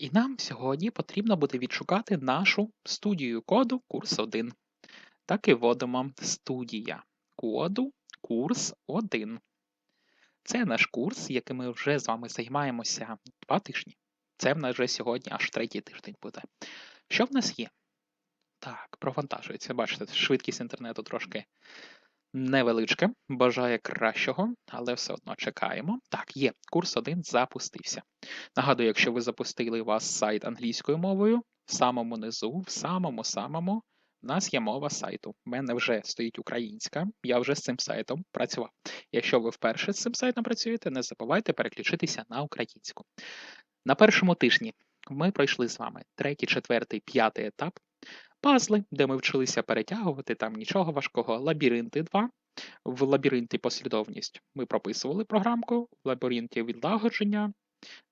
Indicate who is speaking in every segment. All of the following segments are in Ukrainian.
Speaker 1: І нам сьогодні потрібно буде відшукати нашу студію коду курс 1. Так і вводимо студія коду курс 1. Це наш курс, яким ми вже з вами займаємося два тижні. Це в нас вже сьогодні аж третій тиждень буде. Що в нас є? Так, провантажується. Бачите, швидкість інтернету трошки невеличке, бажає кращого, але все одно чекаємо. Так, є, курс 1 запустився. Нагадую, якщо ви запустили у вас сайт англійською мовою, в самому низу, в самому-самому, в нас є мова сайту. У мене вже стоїть українська, я вже з цим сайтом працював. Якщо ви вперше з цим сайтом працюєте, не забувайте переключитися на українську. На першому тижні ми пройшли з вами третій, четвертий, п'ятий етап. Пазли, де ми вчилися перетягувати, там нічого важкого. Лабіринти 2. В лабіринті послідовність ми прописували програмку, в лабіринті відлагодження,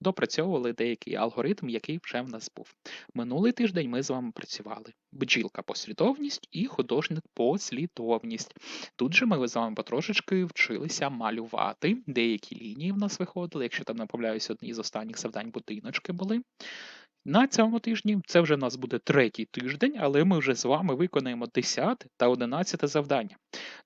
Speaker 1: допрацьовували деякий алгоритм, який вже в нас був. Минулий тиждень ми з вами працювали. Бджілка послідовність і художник послідовність. Тут же ми з вами потрошечки вчилися малювати. Деякі лінії в нас виходили, якщо там не помиляюсь, одні з останніх завдань будиночки були. На цьому тижні це вже у нас буде третій тиждень, але ми вже з вами виконаємо 10 та 11 завдання.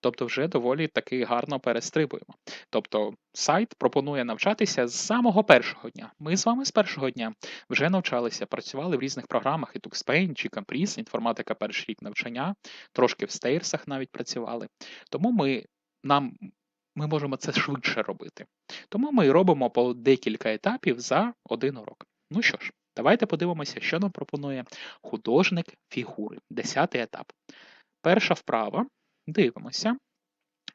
Speaker 1: Тобто, вже доволі таки гарно перестрибуємо. Тобто, сайт пропонує навчатися з самого першого дня. Ми з вами з першого дня вже навчалися, працювали в різних програмах, і TuxPaint, чи Caprice, інформатика перший рік навчання, трошки в стейрсах навіть працювали. Тому ми нам. Ми можемо це швидше робити. Тому ми робимо по декілька етапів за один урок. Ну що ж, Давайте подивимося, що нам пропонує художник фігури. Десятий етап. Перша вправа. Дивимося.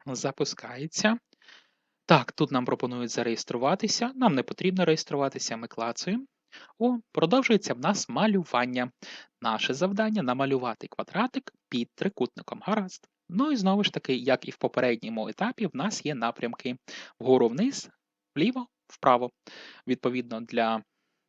Speaker 1: Запускається. Так, тут нам пропонують зареєструватися. Нам не потрібно реєструватися, ми клацаємо. О, продовжується в нас малювання. Наше завдання намалювати квадратик під трикутником. Гаразд. Ну і знову ж таки, як і в попередньому етапі, в нас є напрямки вгору вниз, вліво, вправо. Відповідно, для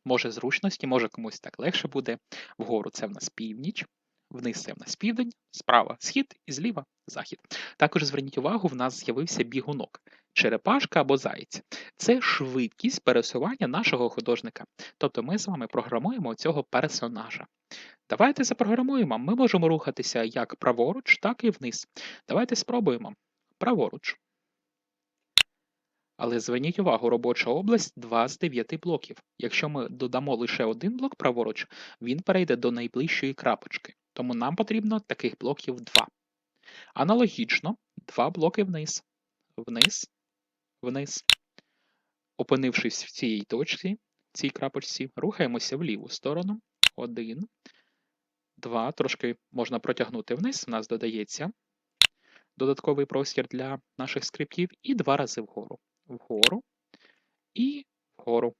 Speaker 1: може зручності, може комусь так легше буде. Вгору це в нас північ, вниз це в нас південь, справа схід і зліва захід. Також зверніть увагу, в нас з'явився бігунок, черепашка або заєць. Це швидкість пересування нашого художника. Тобто ми з вами програмуємо цього персонажа. Давайте запрограмуємо. Ми можемо рухатися як праворуч, так і вниз. Давайте спробуємо. Праворуч. Але зверніть увагу, робоча область 2 з 9 блоків. Якщо ми додамо лише один блок праворуч, він перейде до найближчої крапочки. Тому нам потрібно таких блоків 2. Аналогічно, два блоки вниз, вниз, вниз. Опинившись в цій точці, цій крапочці, рухаємося в ліву сторону. Один, два. Трошки можна протягнути вниз, у нас додається додатковий простір для наших скриптів, і два рази вгору вгору і вгору.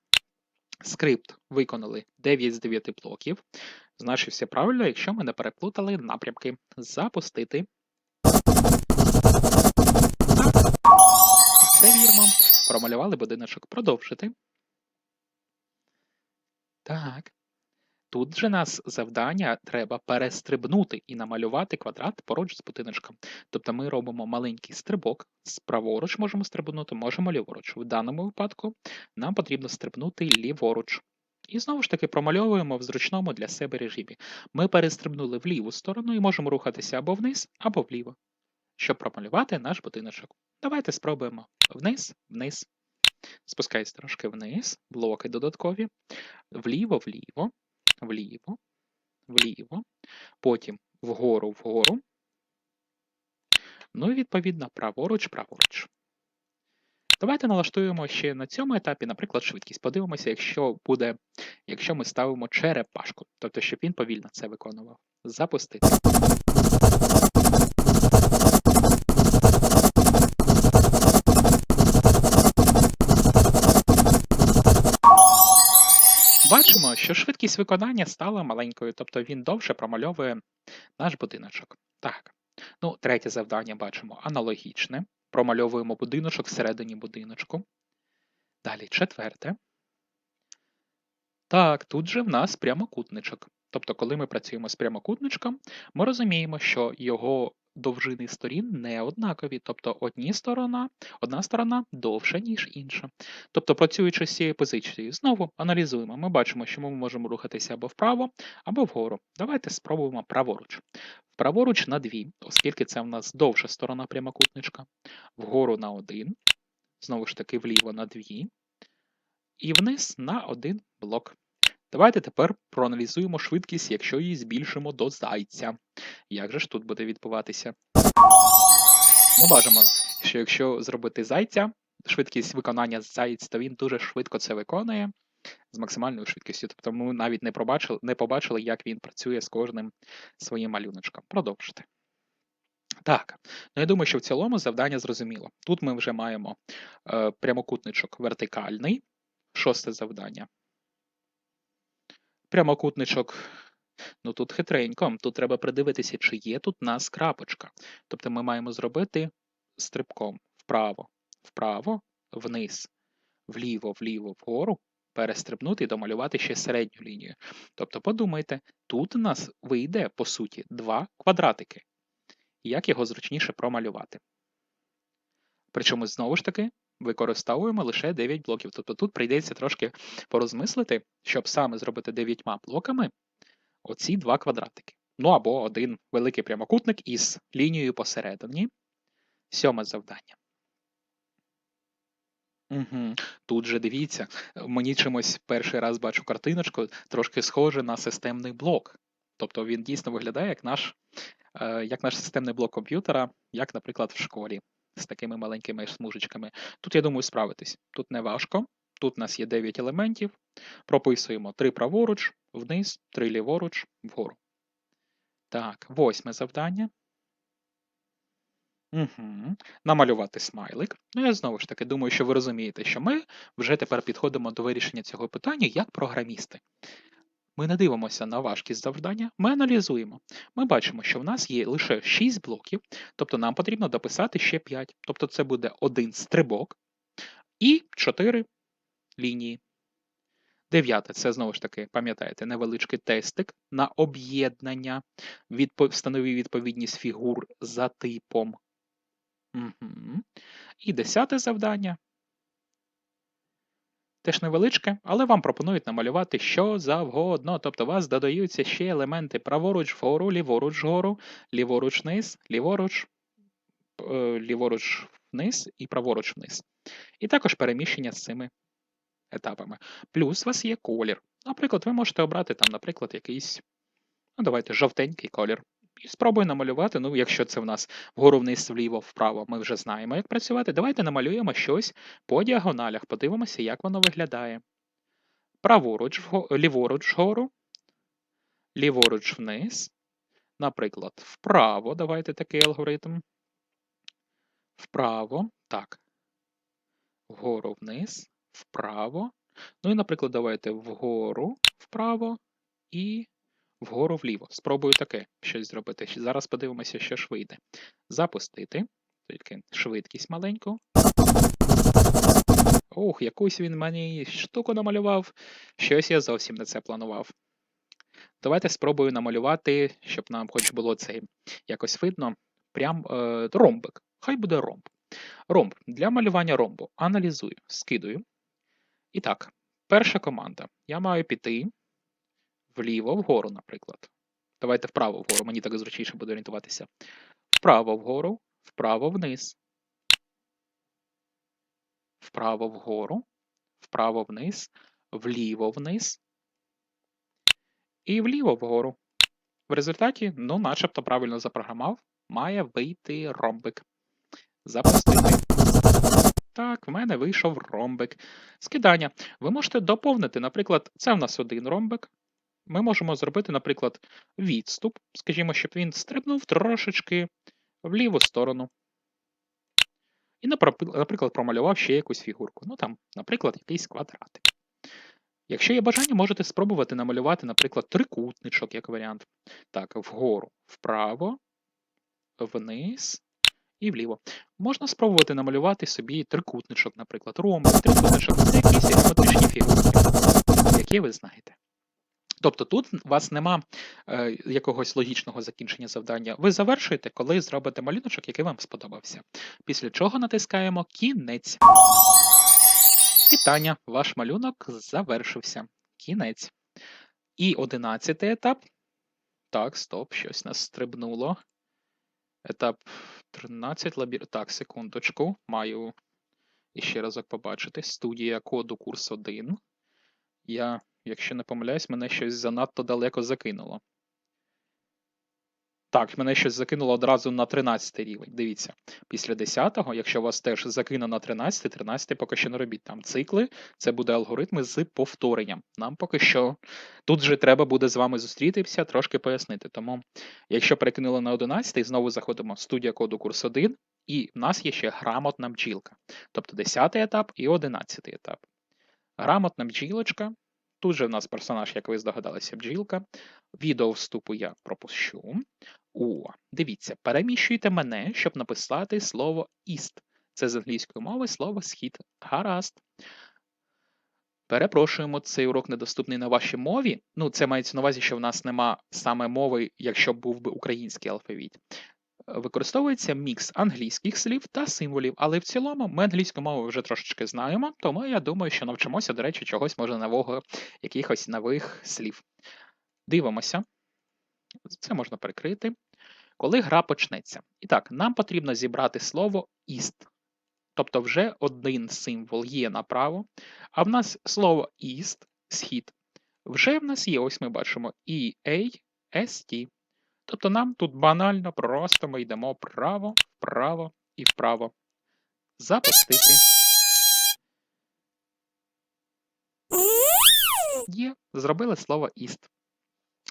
Speaker 1: Скрипт виконали 9 з 9 блоків. Значить, все правильно, якщо ми не переплутали напрямки. Запустити. Все вірно. Промалювали будиночок. Продовжити. Так. Тут же нас завдання треба перестрибнути і намалювати квадрат поруч з будиночком. Тобто ми робимо маленький стрибок, справоруч можемо стрибнути, можемо ліворуч. В даному випадку нам потрібно стрибнути ліворуч. І знову ж таки промальовуємо в зручному для себе режимі. Ми перестрибнули в ліву сторону і можемо рухатися або вниз, або вліво, щоб промалювати наш будиночок. Давайте спробуємо вниз, вниз. Спускається трошки вниз, блоки додаткові, вліво, вліво, вліво, потім вгору, вгору. Ну і відповідно праворуч, праворуч. Давайте налаштуємо ще на цьому етапі, наприклад, швидкість. Подивимося, якщо буде, якщо ми ставимо черепашку, тобто, щоб він повільно це виконував. Запустити. Що швидкість виконання стала маленькою, тобто він довше промальовує наш будиночок. Так. Ну, Третє завдання бачимо аналогічне. Промальовуємо будиночок всередині будиночку. Далі четверте. Так, тут же в нас прямокутничок. Тобто, коли ми працюємо з прямокутничком, ми розуміємо, що його довжини сторін не однакові, тобто одні сторона, одна сторона довша, ніж інша. Тобто, працюючи з цією позицією, знову аналізуємо. Ми бачимо, що ми можемо рухатися або вправо, або вгору. Давайте спробуємо праворуч. Праворуч на 2, оскільки це в нас довша сторона прямокутничка, вгору на 1, знову ж таки вліво на 2, і вниз на один блок. Давайте тепер проаналізуємо швидкість, якщо її збільшимо до зайця. Як же ж тут буде відбуватися? Ми бачимо, що якщо зробити зайця, швидкість виконання зайць, то він дуже швидко це виконує з максимальною швидкістю. Тобто ми навіть не побачили, не побачили, як він працює з кожним своїм малюночком. Продовжити. Так, ну я думаю, що в цілому завдання зрозуміло. Тут ми вже маємо е, прямокутничок вертикальний, шосте завдання. Прямокутничок. Ну тут хитренько, тут треба придивитися, чи є тут нас крапочка. Тобто ми маємо зробити стрибком вправо, вправо, вниз, вліво, вліво, вгору, перестрибнути і домалювати ще середню лінію. Тобто, подумайте, тут у нас вийде, по суті, два квадратики. Як його зручніше промалювати? Причому, знову ж таки, використовуємо лише 9 блоків. Тобто тут прийдеться трошки порозмислити, щоб саме зробити 9 блоками оці два квадратики. Ну або один великий прямокутник із лінією посередині. Сьоме завдання. Угу. Тут же дивіться, мені чимось перший раз бачу картиночку, трошки схоже на системний блок. Тобто він дійсно виглядає як наш, е, як наш системний блок комп'ютера, як, наприклад, в школі з такими маленькими смужечками. Тут, я думаю, справитись. Тут не важко. Тут у нас є 9 елементів. Прописуємо 3 праворуч, вниз, 3 ліворуч, вгору. Так, восьме завдання. Угу. Намалювати смайлик. Ну, я знову ж таки думаю, що ви розумієте, що ми вже тепер підходимо до вирішення цього питання як програмісти. Ми не дивимося на важкість завдання, ми аналізуємо. Ми бачимо, що в нас є лише 6 блоків, тобто нам потрібно дописати ще 5. Тобто це буде один стрибок і 4 лінії. Дев'яте це знову ж таки, пам'ятаєте, невеличкий тестик на об'єднання, відпо... встанові відповідність фігур за типом. Угу. І десяте завдання. Теж невеличке, але вам пропонують намалювати що завгодно. Тобто у вас додаються ще елементи праворуч вгору, ліворуч вгору, ліворуч вниз, ліворуч, е, ліворуч вниз і праворуч вниз. І також переміщення з цими етапами. Плюс у вас є колір. Наприклад, ви можете обрати там, наприклад, якийсь, ну давайте, жовтенький колір. І спробуй намалювати, ну, якщо це в нас вгору вниз, вліво, вправо, ми вже знаємо, як працювати. Давайте намалюємо щось по діагоналях, подивимося, як воно виглядає. Праворуч, ліворуч вгору, ліворуч вниз. Наприклад, вправо, давайте такий алгоритм. Вправо, так. Вгору вниз, вправо. Ну і, наприклад, давайте вгору вправо і вгору вліво. Спробую таке щось зробити. Зараз подивимося, що ж вийде. Запустити. Тільки швидкість маленьку. Ух, якусь він мені штуку намалював. Щось я зовсім не це планував. Давайте спробую намалювати, щоб нам хоч було це якось видно. Прям е, ромбик. Хай буде ромб. Ромб. Для малювання ромбу. Аналізую, скидую. І так, перша команда. Я маю піти вліво вгору, наприклад. Давайте вправо вгору, мені так зручніше буде орієнтуватися. Вправо вгору, вправо вниз. Вправо вгору, вправо вниз, вліво вниз. І вліво вгору. В результаті, ну, начебто правильно запрограмав, має вийти ромбик. Запустити. Так, в мене вийшов ромбик. Скидання. Ви можете доповнити, наприклад, це в нас один ромбик, ми можемо зробити, наприклад, відступ, скажімо, щоб він стрибнув трошечки в ліву сторону. І, наприклад, промалював ще якусь фігурку. Ну там, наприклад, якийсь квадратик. Якщо є бажання, можете спробувати намалювати, наприклад, трикутничок, як варіант. Так, вгору, вправо, вниз і вліво. Можна спробувати намалювати собі трикутничок, наприклад, ромбик, трикутничок це якісь геометричні фігурки, які ви знаєте. Тобто тут у вас нема е, якогось логічного закінчення завдання. Ви завершуєте, коли зробите малюночок, який вам сподобався. Після чого натискаємо кінець. Вітання, ваш малюнок завершився. Кінець. І одинадцятий етап. Так, стоп, щось нас стрибнуло. Етап 13 лабір. Так, секундочку. Маю іще разок побачити. Студія коду курс 1. Я, якщо не помиляюсь, мене щось занадто далеко закинуло. Так, мене щось закинуло одразу на 13 рівень. Дивіться, після 10-го, якщо вас теж закине на 13, 13 поки що не робіть там цикли, це буде алгоритми з повторенням. Нам поки що тут же треба буде з вами зустрітися, трошки пояснити. Тому, якщо перекинули на 11, знову заходимо в студія коду курс 1, і в нас є ще грамотна бджілка. Тобто 10 етап і 11 етап. Грамотна бджілочка. Тут же в нас персонаж, як ви здогадалися, бджілка. Відео вступу я пропущу. О, дивіться, переміщуйте мене, щоб написати слово іст. Це з англійської мови слово схід. Гаразд. Перепрошуємо, цей урок недоступний на вашій мові. Ну, це мається на увазі, що в нас нема саме мови, якщо був би український алфавіт. Використовується мікс англійських слів та символів, але в цілому ми англійську мову вже трошечки знаємо, тому я думаю, що навчимося, до речі, чогось може нового, якихось нових слів. Дивимося. Це можна перекрити. Коли гра почнеться. І так, нам потрібно зібрати слово «іст». Тобто вже один символ є направо, а в нас слово «іст» схід. Вже в нас є, ось ми бачимо EA, ST. Тобто нам тут банально, просто ми йдемо вправо, вправо і вправо. Запустити. Є, зробили слово «іст».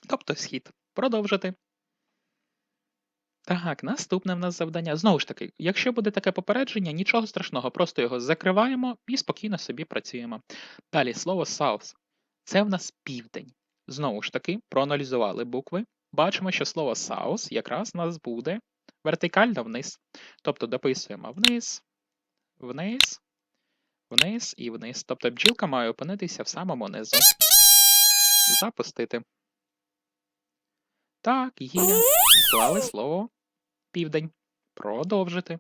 Speaker 1: Тобто схід. Продовжити. Так, наступне в нас завдання. Знову ж таки, якщо буде таке попередження, нічого страшного, просто його закриваємо і спокійно собі працюємо. Далі слово South. Це в нас південь. Знову ж таки, проаналізували букви. Бачимо, що слово South якраз у нас буде вертикально вниз. Тобто дописуємо вниз, вниз, вниз і вниз. Тобто бджілка має опинитися в самому низу. Запустити. Так, є. Склали слово південь. Продовжити.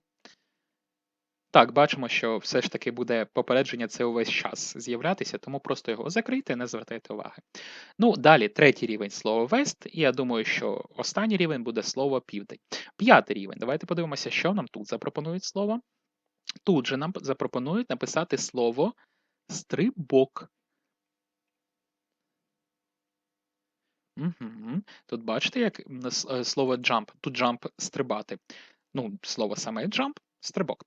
Speaker 1: Так, бачимо, що все ж таки буде попередження це увесь час з'являтися, тому просто його закрийте, не звертайте уваги. Ну, далі, третій рівень слово вест, і я думаю, що останній рівень буде слово південь. П'ятий рівень. Давайте подивимося, що нам тут запропонують слово. Тут же нам запропонують написати слово стрибок. Угу. Тут бачите, як е, слово jump, тут jump стрибати. Ну, слово саме jump стрибок.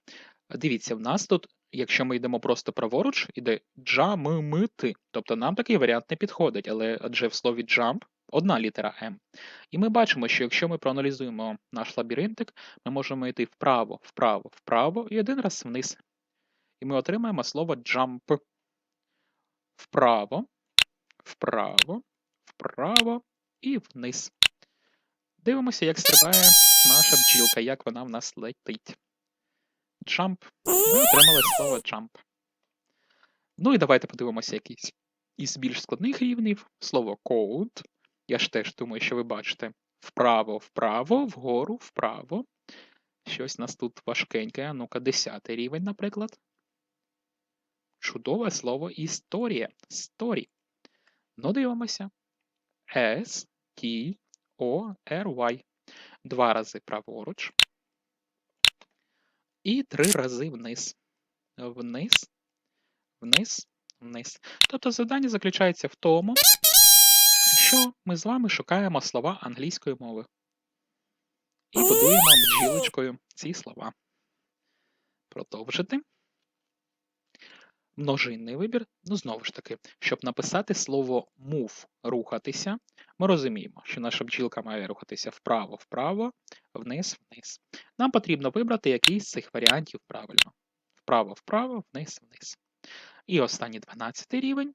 Speaker 1: Дивіться, в нас тут, якщо ми йдемо просто праворуч, іде джамимити. Тобто нам такий варіант не підходить, але адже в слові jump одна літера М. І ми бачимо, що якщо ми проаналізуємо наш лабіринтик, ми можемо йти вправо, вправо, вправо і один раз вниз. І ми отримаємо слово jump. Вправо, вправо, вправо і вниз. Дивимося, як стрибає наша бджілка, як вона в нас летить. Jump. Ми отримали слово jump. Ну і давайте подивимося якийсь із більш складних рівнів. Слово code. Я ж теж думаю, що ви бачите. Вправо, вправо, вгору, вправо. Щось у нас тут важкеньке. Ну-ка, 10 рівень, наприклад. Чудове слово історія. Story. Ну, дивимося. S, T, O, R, Y. Два рази праворуч. І три рази вниз. Вниз, вниз, вниз. Тобто завдання заключається в тому, що ми з вами шукаємо слова англійської мови. І будуємо бджілочкою ці слова. Продовжити множинний вибір. Ну, знову ж таки, щоб написати слово move рухатися, ми розуміємо, що наша бджілка має рухатися вправо-вправо, вниз-вниз. Нам потрібно вибрати якийсь з цих варіантів правильно. Вправо-вправо, вниз-вниз. І останній 12 рівень.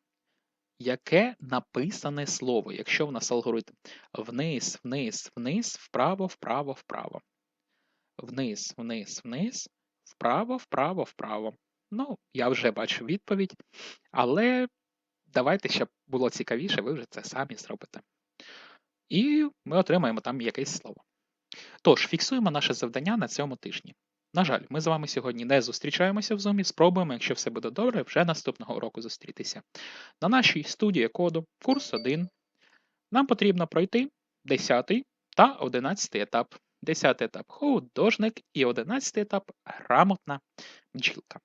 Speaker 1: Яке написане слово, якщо в нас алгоритм вниз, вниз, вниз, вправо, вправо, вправо. Вниз, вниз, вниз, вправо, вправо, вправо. Ну, я вже бачу відповідь. Але давайте, щоб було цікавіше, ви вже це самі зробите. І ми отримаємо там якесь слово. Тож, фіксуємо наше завдання на цьому тижні. На жаль, ми з вами сьогодні не зустрічаємося в Zoom, спробуємо, якщо все буде добре, вже наступного уроку зустрітися. На нашій студії коду, курс 1, нам потрібно пройти 10 та 11 етап. 10 етап художник і 11 етап грамотна бджілка.